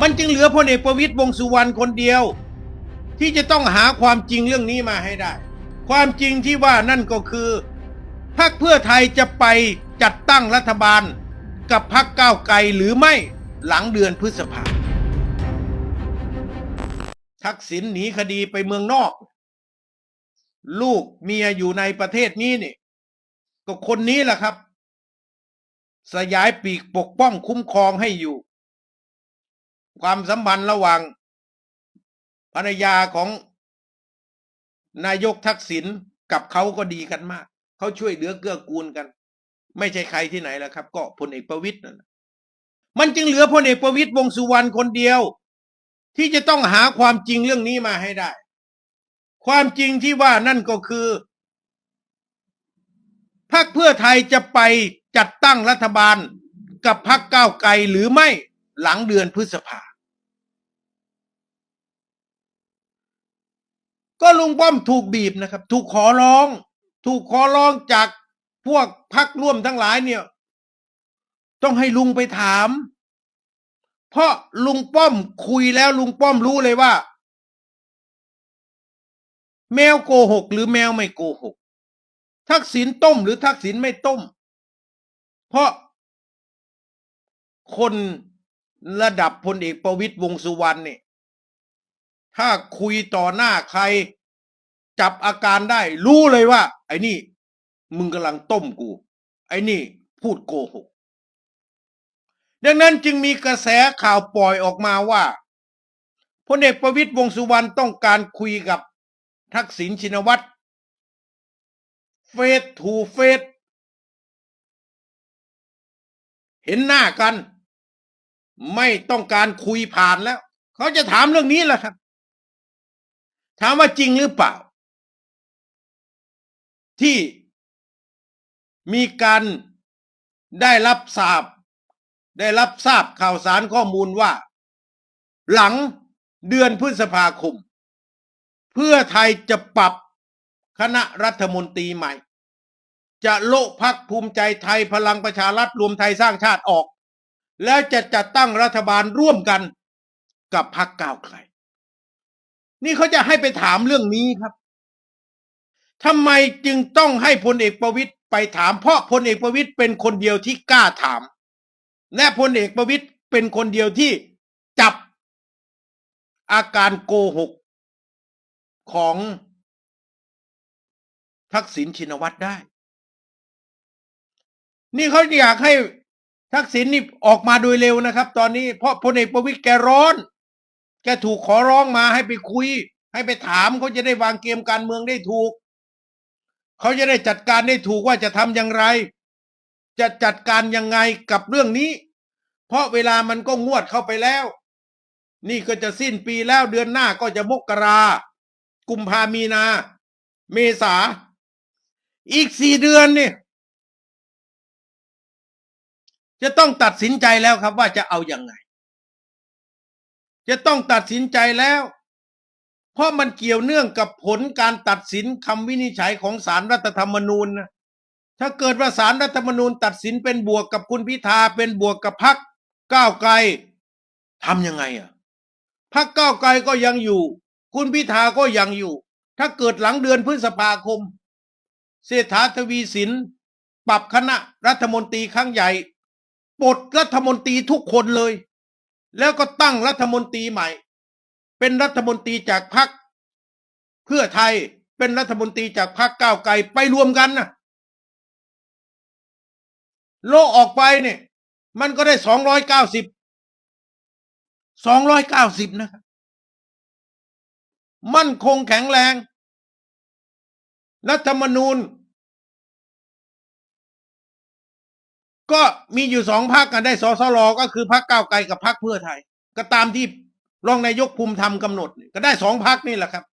มันจึงเหลือพลเอกประวิตยวงสุวรรณคนเดียว ที่จะต้องหาความจริงเรื่องนี้มาให้ได้ ความจริงที่ว่านั่นก็คือพรรคเพื่อไทยจะไปจัดตั้งรัฐบาล กับพรรคก้าวไกลหรือไม่หลังเดือนพฤษภาทักษิณหนีคดีไปเมืองนอก ลูกเมียอยู่ในประเทศนี้นี่ก็คนนี้แหละครับ สยายปีกปกป้องคุ้มครองให้อยู่ ความสัมพันธ์ระหว่างภรรยาของนายกทักษิณกับเขาก็ดีกันมาก เขาช่วยเหลือเกื้อกูลกัน ไม่ใช่ใครที่ไหนแล้วครับ ก็พลเอกประวิตยนั่นมันจึงเหลือพลเอกประวิตยวงสุวรรณคนเดียว ที่จะต้องหาความจริงเรื่องนี้มาให้ได้ ความจริงที่ว่านั่นก็คือพรรคเพื่อไทยจะไปจัดตั้งรัฐบาลกับพรรคก้าวไกลหรือไม่ หลังเดือนพฤษภา ก็ลุงป้อมถูกบีบนะครับ ถูกขอร้อง ถูกขอร้องจากพวกพักร่วมทั้งหลายเนี่ย ต้องให้ลุงไปถาม เพราะลุงป้อมคุยแล้วลุงป้อมรู้เลยว่า แมวโกหกหรือแมวไม่โกหก ทักษิณต้มหรือทักษิณไม่ต้ม เพราะคน ระดับพลเอกประวิตยวงสุวรรณนี่ถ้าคุยต่อหน้าใคร จับอาการได้ รู้เลยว่า ไอ้นี่ มึงกำลังต้มกู ไอ้นี่ พูดโกหก ดังนั้นจึงมีกระแสข่าวปล่อยออกมาว่าพลเอกประวิตยวงสุวรรณต้องการคุยกับทักษิณชินวัตรเฟสทูเฟสเห็นหน้ากัน ไม่ต้องการคุยผ่านแล้ว เขาจะถามเรื่องนี้แหละครับ ถามว่าจริงหรือเปล่า ที่มีการได้รับทราบ ได้รับทราบข่าวสารข้อมูลว่า หลังเดือนพฤษภาคม เพื่อไทยจะปรับคณะรัฐมนตรีใหม่ จะโละพักภูมิใจไทยพลังประชารัฐรวมไทยสร้างชาติออก แล้วจะจัดตั้งรัฐบาลร่วมกันกับพรรคก้าวไกล นี่เขาจะให้ไปถามเรื่องนี้ครับทำไมจึงต้องให้พลเอกประวิตยไปถาม เพราะพลเอกประวิตยเป็นคนเดียวที่กล้าถาม และพลเอกประวิตยเป็นคนเดียวที่จับอาการโกหกของทักษิณชินวัตรได้ นี่เขาอยากให้ ทักษิณนี่ออกมาโดยเร็วนะครับ ตอนนี้เพราะพลเอกประวิตยแกร้อน แกถูกขอร้องมาให้ไปคุย ให้ไปถามเขาจะได้วางเกมการเมืองได้ถูก เขาจะได้จัดการได้ถูกว่าจะทำอย่างไร จะจัดการยังไงกับเรื่องนี้ เพราะเวลามันก็งวดเข้าไปแล้ว นี่ก็จะสิ้นปีแล้วเดือนหน้าก็จะมกรากุมภามีนา เมษา อีกสี่เดือนเนี่ย จะต้องตัดสินใจแล้วครับว่าจะเอาอยัางไง จะต้องตัดสินใจแล้ว เพราะมันเกี่ยวเนื่องกับผลการตัดสินคำวินิจฉัยของสารรัฐธรรมนูญนะถ้าเกิดว่าสารรัฐธรรมนูญตัดสินเป็นบวกกับคุณพิธาเป็นบวกกับพักก้าวไกลทำยังไงอะพักก้าวไกลก็ยังอยู่ คุณพิธาก็ยังอยู่ ถ้าเกิดหลังเดือนพฤษภาคม เศรษฐาทวีสินปรับคณะรัฐมนตรีครั้งใหญ่ ปลดรัฐมนตรีทุกคนเลย แล้วก็ตั้งรัฐมนตรีใหม่ เป็นรัฐมนตรีจากพรรคเพื่อไทยเป็นรัฐมนตรีจากพรรคก้าวไกลไปรวมกันนะโลกออกไปเนี่ย มันก็ได้สองร้อยเก้าสิบสองร้อยเก้าสิบนะครับมั่นคงแข็งแรง รัฐธรรมนูญ ก็มีอยู่สองพักกันได้สสรก็คือพักก้าวไกลกับพักเพื่อไทย ก็ตามที่รองนายกภูมิธรรมกำหนด ก็ได้สองพักนี่แหละครับ